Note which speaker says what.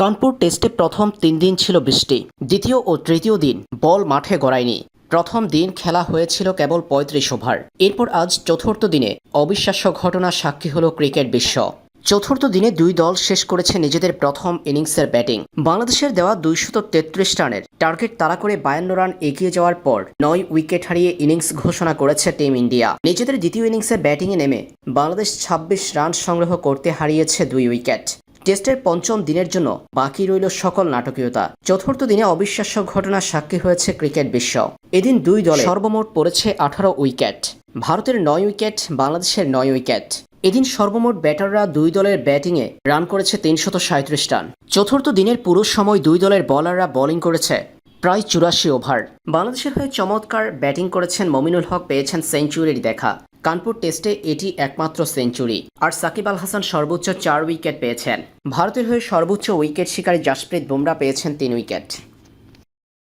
Speaker 1: কানপুর টেস্টে প্রথম তিন দিন ছিল বৃষ্টি। দ্বিতীয় ও তৃতীয় দিন বল মাঠে গড়ায়নি। প্রথম দিন খেলা হয়েছিল কেবল পঁয়ত্রিশ ওভার। এরপর আজ চতুর্থ দিনে অবিশ্বাস্য ঘটনা সাক্ষী হল ক্রিকেট বিশ্ব। চতুর্থ দিনে দুই দল শেষ করেছে নিজেদের প্রথম ইনিংসের ব্যাটিং। বাংলাদেশের দেওয়া দুইশত তেত্রিশ রানের টার্গেট তাড়া করে বায়ান্ন রান এগিয়ে যাওয়ার পর নয় উইকেট হারিয়ে ইনিংস ঘোষণা করেছে টিম ইন্ডিয়া। নিজেদের দ্বিতীয় ইনিংসে ব্যাটিংয়ে নেমে বাংলাদেশ ছাব্বিশ রান সংগ্রহ করতে হারিয়েছে দুই উইকেট। টেস্টের পঞ্চম দিনের জন্য বাকি রইল সকল নাটকীয়তা। চতুর্থ দিনে অবিশ্বাস্য ঘটনার সাক্ষী হয়েছে ক্রিকেট বিশ্ব। এদিন দুই দলে সর্বমোট পড়েছে আঠারো উইকেট। ভারতের নয় উইকেট, বাংলাদেশের নয় উইকেট। এদিন সর্বমোট ব্যাটাররা দুই দলের ব্যাটিংয়ে রান করেছে তিনশত সাঁত্রিশ রান। চতুর্থ দিনের পুরো সময় দুই দলের বলাররা বোলিং করেছে প্রায় চুরাশি ওভার। বাংলাদেশের হয়ে চমৎকার ব্যাটিং করেছেন মমিনুল হক, পেয়েছেন সেঞ্চুরির দেখা। কানপুর টেস্টে এটি একমাত্র সেঞ্চুরি। আর সাকিব আল হাসান সর্বোচ্চ চার উইকেট পেয়েছেন। ভারতের হয়ে সর্বোচ্চ উইকেট শিকারী জাসপ্রীত বুমরা পেয়েছেন তিন উইকেট।